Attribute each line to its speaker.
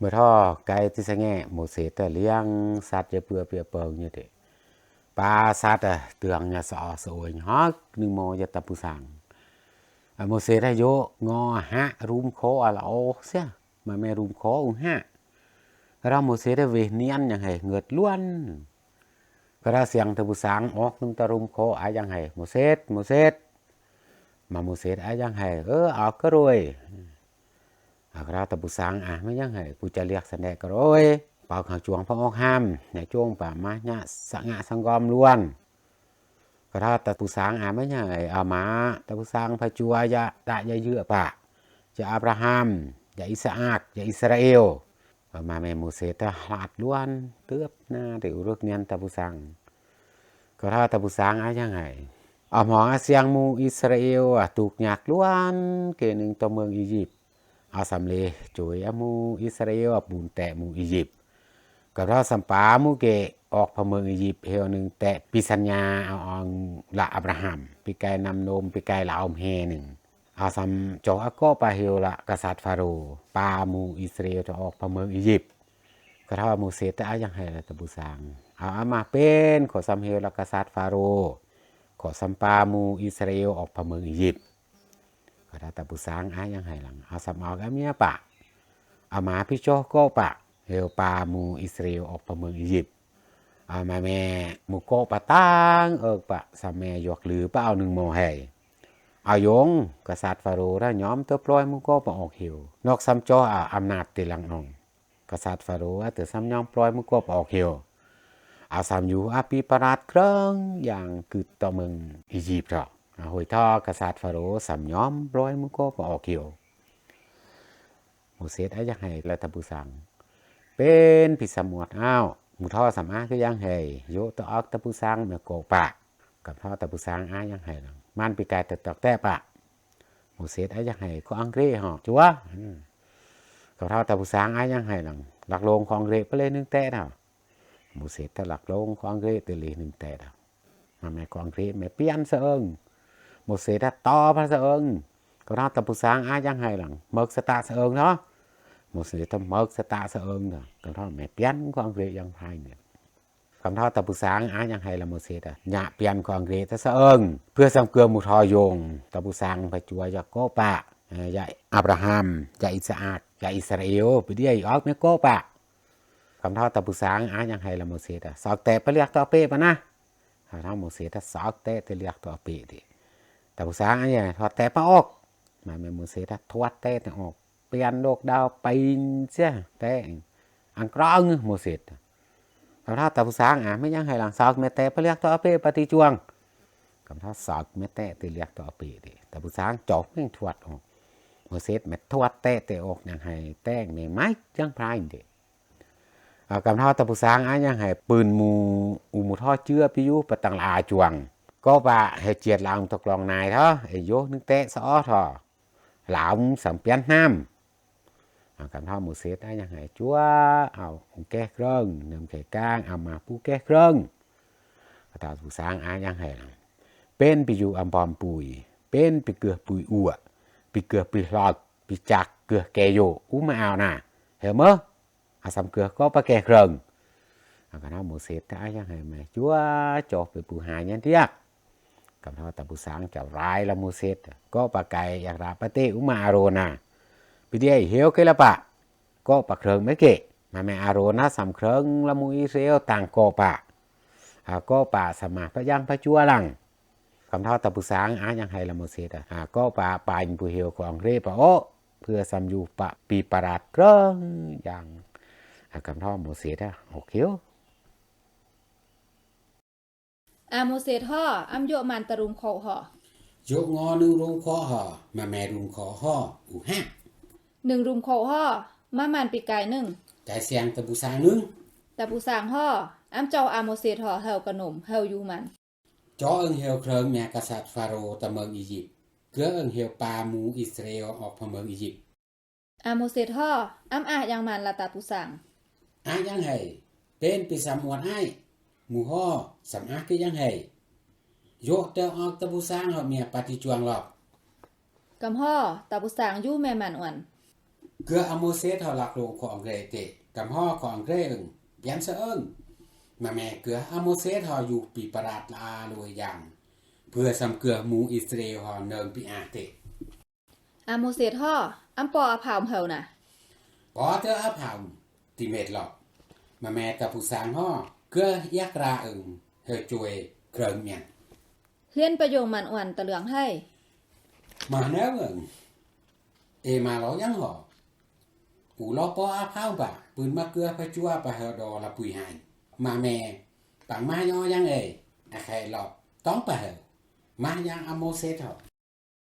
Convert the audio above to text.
Speaker 1: เมื่อท่อไก่ที่สงแง่หมูเสแต่เลี้ยงสัตว์จะเปือเปียเปิงเนี่เด็ปลาสัตว์อะเตืองเนี่ยสอสวยฮอกหนึ่งโมจะตับปุสังโมเสได้โยงอฮะรุมโคอะไรโอ้เสียมาแม่รุมโคอุงฮะเราโมเสได้เวเนียนยังไงเงือดล้วนกระเสียงตะบุสังออกนึ่งตะรุมโคอายังไงโมเสสโมเสสมาโมเสสอายังไงเออออกก็รวย หากราตะบุสังอะไม่ยังไงกูจะเรียกแสดงก็โร้ยเป่าขางจวงพระออกห้ามในช่วงป่ามาเนี่ยสังะสังกอมล้วนก็ถ้าตะบุสังอะไม่ยังไงเอามาตะบุสังพระจัวยะดะยะเยือปะจะอับราฮัมจะอิสอักจะอิสราเอลเอามาแม่มูเสตะหลาดล้วนเตือบหน้าเดี๋ยวเรืองเนียนตะบุสังก็ถ้าตะบุสังอะยังไงเอาหมออาเซียงมูอิสราเอลอะถูกหยักล้วนเกหนึ่งต่อเมืองอียิปต์ เอาสำเลจุยอมูอิสราเอลบุญแตะมูอียิปต์ก็เราสัมปามูเกออกพเมืองอียิปต์เฮวหนึ่งแตะปิสัญญาเอาอองละอับราฮัมปีไกนำนมปีไกละอมเฮหนึ่งเอาสัมจอกอโกปาเฮวละกษัตริย์ฟาโรปามูอิสราเอลจะออกพเมืองอียิปต์ก็เท่ามูเสตะอายังให้ละตะบุสังเอาอามาเป็นขอสัมเฮวละกษัตริย์ฟาโรขอสัมปามูอิสราเอลออกพเมืองอียิปต์ ก็ถ้าตะปุสางอายังไงหลังเอาสำเอากับเมียปะเอามาพี่โจโก็ปะเฮลปามูอิสราเอลออกไปเมืองอียิปต์เอามาแม่มูโกปะตั้งเอิกปะสามแม่ยกหรือปะเอาหนึ่งโมให้เอายงกษัตริย์ฟาโรห์ถ้าย้อมเตอปล่อยมูโกปะออกหิวนอกซ้ำจออาอำนาจติลังนองกษัตริย์ฟาโรห์ว่าเตอซ้ำย้อมปล่อยมูโกปะออกหิวเอาซ้ำอยู่อาปีปรราดเครื่องอย่างคือต่อเมืองอียิปต์หรอ ก hồi tho cả sát phá rô sầm nhóm rồi mu cô có ở kiểu một xét ấy chắc hay là tập bù sang bên bị sầm muột ao một tho sầm á cái giang hề vô tơ óc tập bù sang mà cổ bạ กับทอตะปุสังอายังไงล่ะมันปีกายตะตอกแต่ปะหมูเสียดอายังไงก็อังกฤษหอจัวกับทอตะปุสั một sẽ đã to ba sợ ơn có đó tập sáng ai chẳng hay lần mực sẽ tạ sợ ơn đó một sẽ tâm mực sẽ tạ sợ ơn rồi còn đó mẹ biến con rể chẳng hay nữa còn đó tập sáng ai chẳng hay là một sẽ đã nhạ biến con rể ta sợ ơn เพื่อสำเกือมุทอยงตะบุสังไปจัวจากโกปะใหญ่อับราฮัมใหญ่อิสอักใหญ่อิสราเอลไปเดียออกไม่โกปะคำท่าตะบุสังอายังให้ละโมเสตสอกแต่ไปเรียกตัวเป๊ะปะนะถ้าโมเสตสอกแต่ไปเรียกตัวเป๊ะดิ แต่ภาษาอันนี้ถอดแต่ปะออกมาเมื่อมือเสียทวดแต่แต่ออกเปลี่ยนโลกดาวไปเสียแต่อังกรองมือเสียแต่ถ้าแต่ภาษาอะไม่ยังให้หลังสาวเมแต่ไปเรียกตัวเปปฏิจวงกับถ้าสาวเมแต่ตีเรียกตัวเปดิแต่ภาษาจบไม่ทวดออกมือเสียเมทวดแต่แต่ออกยังให้แต่งในไม้ยังพรายเด็กับเท่าตะภาษาอะยังให้ปืนมูอุมุท่อเชื่อพิยุปตังลาจวง có bà hệ triệt là ông thuộc lòng này đó. Hệ vô nước té rõ thọ. Là ông sầm pian nam. À, cảm thọ một xếp đó nhang hệ chúa à ông kê rơn nằm kề cang à mà pu kê rơn. Tạo tu sáng ai nhang hệ bên bị dụ âm bom bùi bên bị cửa bùi ủa bị cửa bị lọt bị chặt cửa kè dụ ú mà ào nà. Hiểu mơ à sầm cửa có ba kê rơn. À, cảm thọ một xếp đó nhang hệ mà chúa cho bùi hài nhân tiếc บทอตะบุสังจะร้ายละมูเซตก็ปะไกอยากราปะเตอุมาอาโรนาปิเดียเฮียวเกละปะ ก็ปะเครืองไม่เกะมาแม่อาโรนาสำเครืองละมูอิเซลต่างก็ปะหาก็ปะสมาพยังพระจัวลังคำท่อตะบุสังอายังให้ละมูเซตหาก็ปะปายปุเฮียวของเรปะโอเพื่อสำยูปะปีปราดเครื่องอย่างคำท่อมูเซตโอเค
Speaker 2: อาโมเซทห่ออัมโยมันตะรุมโคห่อ
Speaker 1: โยกงอนึงรุงคอหอมาแม่รุงคอหออูฮะ
Speaker 2: หนึ่งรุมโคห่อมามันปีกายหนึ่ง
Speaker 1: แต่เสียงตะบุสานึง
Speaker 2: แต่ผู้สร้างห่ออัมเจ้าอาโมเซทห่อเฮากระหนมเฮาอยู่มัน
Speaker 1: จอเอิงเฮลเคริงแม่กษัตริย์ฟาโรห์ตะเมืองอียิปต์เกือเอิงเฮลปาหมูอิสราเอลออกพะเมืองอียิปต์
Speaker 2: อาโมเซทห่ออัมอายังมันละตาผู้สร้าง
Speaker 1: อายังไห้เป็นปีสามอวดให้ห หมูห่อสำอางก็ยังเห้ยกเตาออกตะบูสางเอาเมียปฏิจวงหรอก
Speaker 2: กำห่อตะบูสางยู่แม่มันอ่อนเกื
Speaker 1: ออโมเซทอลักโลของเกรเตกำห่อของเกรอึงยันเสอิ้งมาแม่เกื
Speaker 2: ออโมเซ
Speaker 1: ทออยู่ปีปราดลาลวยยังเพื่อ
Speaker 2: สำเกือหมูอิสเรลหอเนิงปีอาเตอโมเซทออัมปออาผาวเฮาน่ะ
Speaker 1: ปอเตออาผาวติเมดหรอกมาแม่ตะบูสางห่อ กือยากราอึง
Speaker 2: เฮจวยเครื่องเนี่ยเลียนประโยงมันอ่อนตะเหลืองให้
Speaker 1: มาเนื้อเงเอมาเรายังหออูล้อปออาเผาวบะปืนมาเกือพจัวประเฮดอละปุยหายมาแม่ปังมาย่อยังเออะใครหลอกต้องปะเฮมายังอโมเซทอ